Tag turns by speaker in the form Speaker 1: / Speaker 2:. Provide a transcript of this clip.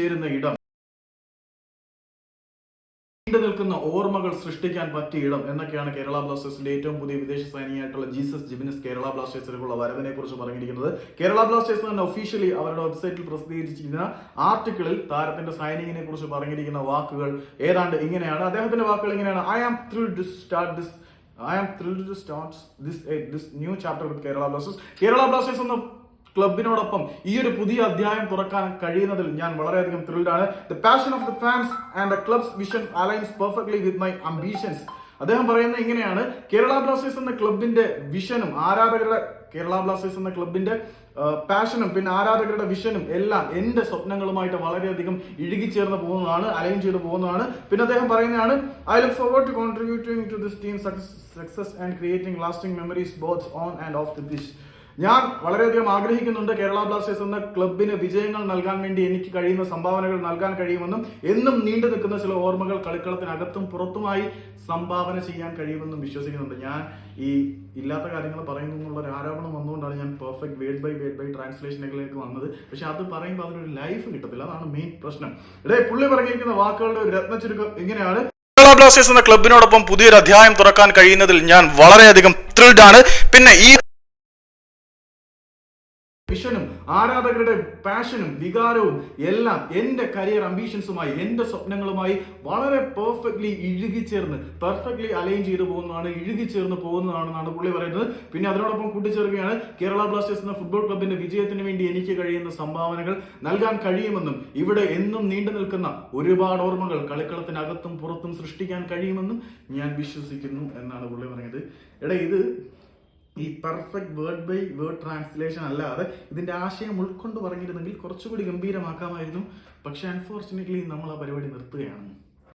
Speaker 1: ചേരുന്ന ഇടം. നീണ്ടു നിൽക്കുന്ന ഓർമ്മകൾ സൃഷ്ടിക്കാൻ പറ്റിയ ഇടം എന്നൊക്കെയാണ് കേരള ബ്ലാസ്റ്റേഴ്സിന്റെ ഏറ്റവും പുതിയ വിദേശ സൈനികമായിട്ടുള്ള ജീസസ് ജിബിനസ് കേരള ബ്ലാസ്റ്റേഴ്സിലേക്കുള്ള വരവിനെ കുറിച്ച് പറഞ്ഞിരിക്കുന്നത്. കേരള ബ്ലാസ്റ്റേഴ്സ് തന്നെ ഒഫീഷ്യലി അവരുടെ വെബ്സൈറ്റിൽ പ്രസിദ്ധീകരിച്ചിരിക്കുന്ന ആർട്ടിക്കിളിൽ താരത്തിന്റെ സൈനികനെ കുറിച്ച് പറഞ്ഞിരിക്കുന്ന വാക്കുകൾ ഏതാണ്ട് ഇങ്ങനെയാണ്. അദ്ദേഹത്തിന്റെ വാക്കുകൾ ഇങ്ങനെയാണ്. I am thrill to start this I am thrill to start this this new chapter with Kerala Blasters Kerala Blasters എന്ന ക്ലബിനോടൊപ്പം ഈ ഒരു പുതിയ അധ്യായം തുറക്കാൻ കഴിയുന്നതിൽ ഞാൻ വളരെയധികം ത്രില്ഡ് ആണ്. The passion of the fans and the club's vision aligns perfectly with my ambitions അദ്ദേഹം പറയുന്നത് ഇങ്ങനെയാണ്. കേരള ബ്ലാസ്റ്റേഴ്സ് എന്ന ക്ലബിന്റെ വിഷനും ആരാധകരുടെ കേരള ബ്ലാസ്റ്റേഴ്സ് എന്ന ക്ലബിന്റെ പാഷനും പിന്നെ ആരാധകരുടെ വിഷനും എല്ലാം എന്റെ സ്വപ്നങ്ങളുമായിട്ട് വളരെയധികം ഇഴുകിച്ചേർന്ന് പോകുന്നതാണ് അലൈൻ ചെയ്ത് പോകുന്നതാണ്. പിന്നെ അദ്ദേഹം പറയുന്നതാണ് I look forward to contributing to this team success and creating lasting memories both on and off the pitch ഞാൻ വളരെയധികം ആഗ്രഹിക്കുന്നുണ്ട് കേരള ബ്ലാസ്റ്റേഴ്സ് എന്ന ക്ലബിന് വിജയങ്ങൾ നൽകാൻ വേണ്ടി എനിക്ക് കഴിയുന്ന സംഭാവനകൾ നൽകാൻ കഴിയുമെന്നും എന്നും നീണ്ടു നിൽക്കുന്ന ചില ഓർമ്മകൾ കളിക്കളത്തിനകത്തും പുറത്തുമായി സംഭാവന ചെയ്യാൻ കഴിയുമെന്നും വിശ്വസിക്കുന്നുണ്ട്. ഞാൻ ഈ ഇല്ലാത്ത കാര്യങ്ങൾ പറയുന്നു എന്നുള്ള ഒരു ആരോപണം വന്നുകൊണ്ടാണ് ഞാൻ perfect word by word by ട്രാൻസ്ലേഷനുകളിലേക്ക് വന്നത്. പക്ഷെ അത് പറയുമ്പോൾ അതിനൊരു ലൈഫ് കിട്ടത്തില്ല. അതാണ് മെയിൻ പ്രശ്നം. ഇടേ പുള്ളി പറഞ്ഞിരിക്കുന്ന വാക്കുകളുടെ ഒരു രത്ന ചുരുക്കം ഇങ്ങനെയാണ് കേരള ബ്ലാസ്റ്റേഴ്സ് എന്ന ക്ലബിനോടൊപ്പം പുതിയൊരു അധ്യായം തുറക്കാൻ കഴിയുന്നതിൽ ഞാൻ വളരെയധികം ത്രിൽഡ് ആണ്. പിന്നെ ഈ വിഷനും ആരാധകരുടെ പാഷനും വികാരവും എല്ലാം എന്റെ കരിയർ അംബീഷൻസുമായി എന്റെ സ്വപ്നങ്ങളുമായി വളരെ പെർഫെക്റ്റ്ലി ഇഴുകിച്ചേർന്ന് പെർഫെക്റ്റ്ലി അലൈൻ ചെയ്തു പോകുന്നതാണ് ഇഴുകിച്ചേർന്ന് പോകുന്നതാണെന്നാണ് പുള്ളി പറയുന്നത്. പിന്നെ അതിനോടൊപ്പം കൂട്ടിച്ചേർക്കുകയാണ് കേരള ബ്ലാസ്റ്റേഴ്സ് എന്ന ഫുട്ബോൾ ക്ലബിന്റെ വിജയത്തിന് വേണ്ടി എനിക്ക് കഴിയുന്ന സംഭാവനകൾ. നൽകാൻ കഴിയുമെന്നും ഇവിടെ എന്നും നീണ്ടു നിൽക്കുന്ന ഒരുപാട് ഓർമ്മകൾ കളിക്കളത്തിനകത്തും പുറത്തും സൃഷ്ടിക്കാൻ കഴിയുമെന്നും ഞാൻ വിശ്വസിക്കുന്നു എന്നാണ് പുള്ളി പറഞ്ഞത് എടാ ഇത് ഈ perfect word by word translation അല്ലാതെ ഇതിന്റെ ആശയം ഉൾക്കൊണ്ട് പറഞ്ഞിരുന്നെങ്കിൽ കുറച്ചുകൂടി ഗംഭീരമാക്കാമായിരുന്നു. പക്ഷേ അൺഫോർച്ചുനേറ്റ്ലി നമ്മൾ ആ പരിപാടി നിർത്തുകയാണ്.